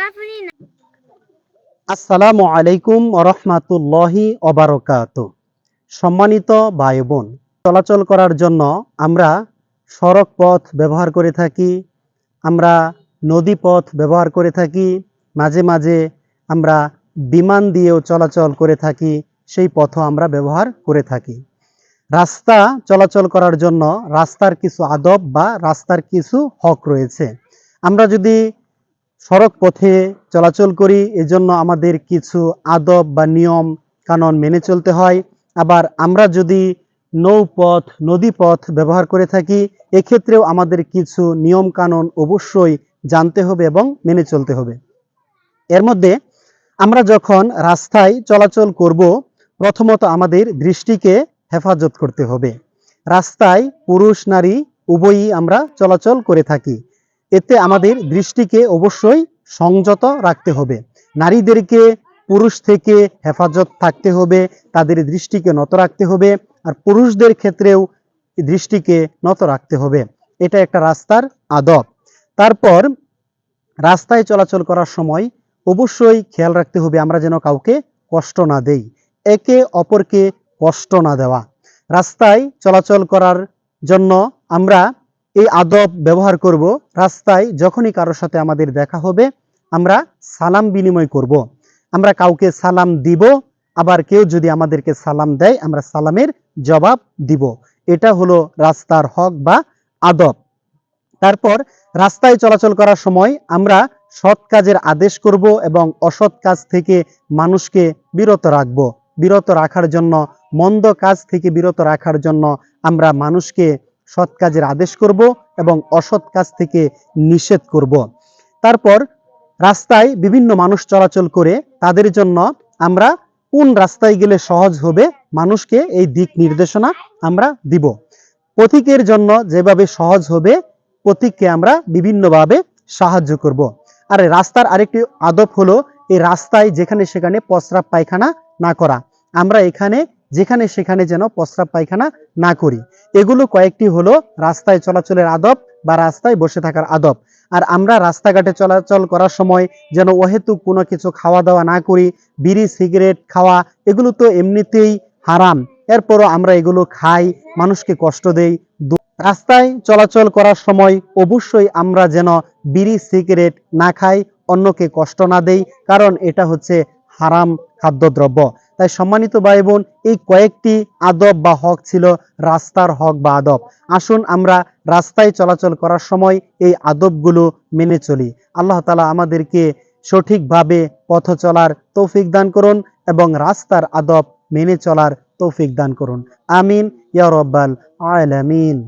আপনি না আসসালামু আলাইকুম রহমাতুল্লাহি অবারকাত সম্মানিত ভাই বোন, চলাচল করার জন্য আমরা সড়ক পথ ব্যবহার করে থাকি। আমরা নদী পথ ব্যবহার করে থাকি, মাঝে মাঝে আমরা বিমান দিয়েও চলাচল করে থাকি, সেই পথও আমরা ব্যবহার করে থাকি। রাস্তা চলাচল করার জন্য রাস্তার কিছু আদব বা রাস্তার কিছু হক রয়েছে। আমরা যদি সড়ক পথে চলাচল করি, এজন্য আমাদের কিছু আদব বা নিয়ম, কানুন মেনে চলতে হয়। আবার আমরা যদি নৌপথ, নদীপথ ব্যবহার করে থাকি, এক্ষেত্রেও আমাদের কিছু নিয়ম, কানুন অবশ্যই জানতে হবে এবং মেনে চলতে হবে। এর মধ্যে আমরা যখন রাস্তায় চলাচল করব, প্রথমত আমাদের দৃষ্টিকে হেফাজত করতে হবে। রাস্তায় পুরুষ, নারী উভয়ই আমরা চলাচল করে থাকি। এতে আমাদের দৃষ্টিকে অবশ্যই সংযত রাখতে হবে। নারীদেরকে পুরুষ থেকে হেফাজত থাকতে হবে, তাদের দৃষ্টিকে নত রাখতে হবে আর পুরুষদের ক্ষেত্রেও দৃষ্টিকে নত রাখতে হবে। এটা একটা রাস্তার আদব। তারপর রাস্তায় চলাচল করার সময় অবশ্যই খেয়াল রাখতে হবে আমরা যেন কাউকে কষ্ট না দেই, একে অপরকে কষ্ট না দেওয়া। রাস্তায় চলাচল করার জন্য আমরা এই আদব ব্যবহার করব। রাস্তায় যখনই কারোর সাথে আমাদের দেখা হবে, আমরা সালাম বিনিময় করব। আমরা কাউকে সালাম দিব, আবার কেউ যদি আমাদেরকে সালাম দেয়, আমরা সালামের জবাব দিব। এটা হলো রাস্তার হক বা আদব। তারপর রাস্তায় চলাচল করার সময় আমরা সৎ কাজের আদেশ করব এবং অসৎ কাজ থেকে মানুষকে বিরত রাখব। বিরত রাখার জন্য, মন্দ কাজ থেকে বিরত রাখার জন্য আমরা মানুষকে সৎ কাজের আদেশ করব এবং অসৎ কাজ থেকে নিষেধ করব। তারপর রাস্তায় বিভিন্ন মানুষ চলাচল করে তাদের জন্য আমরা কোন রাস্তায় গেলে সহজ হবে মানুষকে এই দিক নির্দেশনা আমরা দিব। পথিকের জন্য যেভাবে সহজ হবে পথিককে আমরা বিভিন্নভাবে সাহায্য করব। আর রাস্তার আরেকটি আদব হলো এই রাস্তায় যেখানে সেখানে প্রস্রাব পায়খানা না করা। আমরা এখানে যেখানে সেখানে যেন প্রস্রাব পায়খানা না করি। এগুলো কয়েকটি হলো রাস্তায় চলাচলের আদব বা রাস্তায় বসে থাকার আদব। আর আমরা রাস্তাঘাটে চলাচল করার সময় যেন অহেতুক কোনো কিছু খাওয়া দাওয়া না করি, বিড়ি, সিগারেট খাওয়া, এগুলো তো এমনিতেই হারাম। এরপরও আমরা এগুলো খাই, মানুষকে কষ্ট দেই রাস্তায় চলাচল করার সময় অবশ্যই আমরা যেন বিড়ি, সিগারেট না খাই, অন্যকে কষ্ট না দেই, কারণ এটা হচ্ছে হারাম খাদ্যদ্রব্য। তাই সম্মানিত ভাই বোন এই কয়েকটি আদব বা হক ছিল রাস্তার হক বা আদব। আসুন আমরা রাস্তায় চলাচল করার সময় এই আদবগুলো মেনে চলি। আল্লাহ তালা আমাদেরকে সঠিকভাবে পথ চলার তৌফিক দান করুন এবং রাস্তার আদব মেনে চলার তৌফিক দান করুন। আমিন, ইয়া রব্বাল আলামিন।